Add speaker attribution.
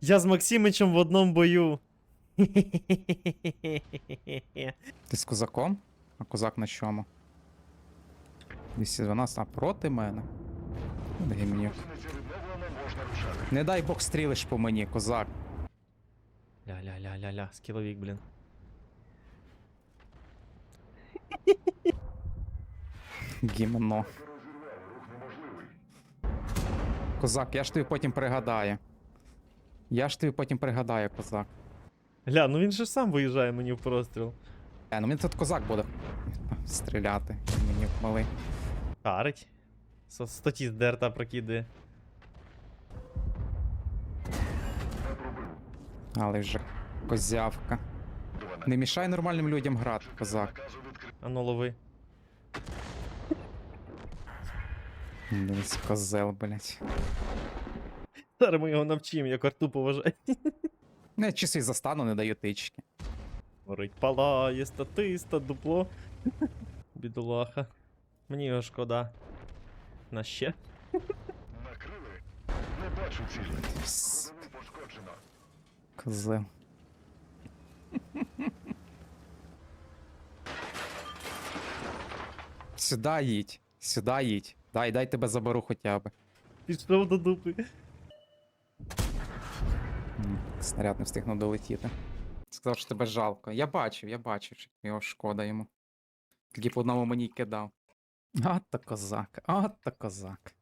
Speaker 1: Я з Максимичем в одному бою.
Speaker 2: Ти з козаком? А козак на чому? 212, а проти мене. Гімнюк. Не дай Бог стрілиш по мені, козак.
Speaker 1: Ля-ля-ля-ля-ля, скіловік, блін.
Speaker 2: Гімно. Козак, я ж тобі потім пригадаю. Я ж тобі потім пригадаю, козак.
Speaker 1: Ля, ну він же сам виїжджає мені в простріл.
Speaker 2: Е, ну мені тут козак буде стріляти. Мені малий.
Speaker 1: Харить. Со статі з дерта прокидає.
Speaker 2: Але вже козявка. Не мішай нормальним людям грати, козак.
Speaker 1: А ну лови.
Speaker 2: Дивись, козел, блять.
Speaker 1: Зараз ми його навчимо, як арту поважати.
Speaker 2: Не часи застану, не даю тички.
Speaker 1: Горить палає статиста, дупло. Бідолаха. Мені його шкода. На ще.
Speaker 3: Накрили? Не бачу цілі.
Speaker 2: Пс,
Speaker 3: пошкоджено.
Speaker 2: Козел. Сюда їдь. Сюда їдь. Дай, дай тебе заберу хоча б.
Speaker 1: Пішов до дупи.
Speaker 2: Снаряд не встигнув долетіти. Сказав, що тебе жалко. Я бачив, я бачив, що його шкода йому. Тільки по одному мені кидав. От то козак, от то козак.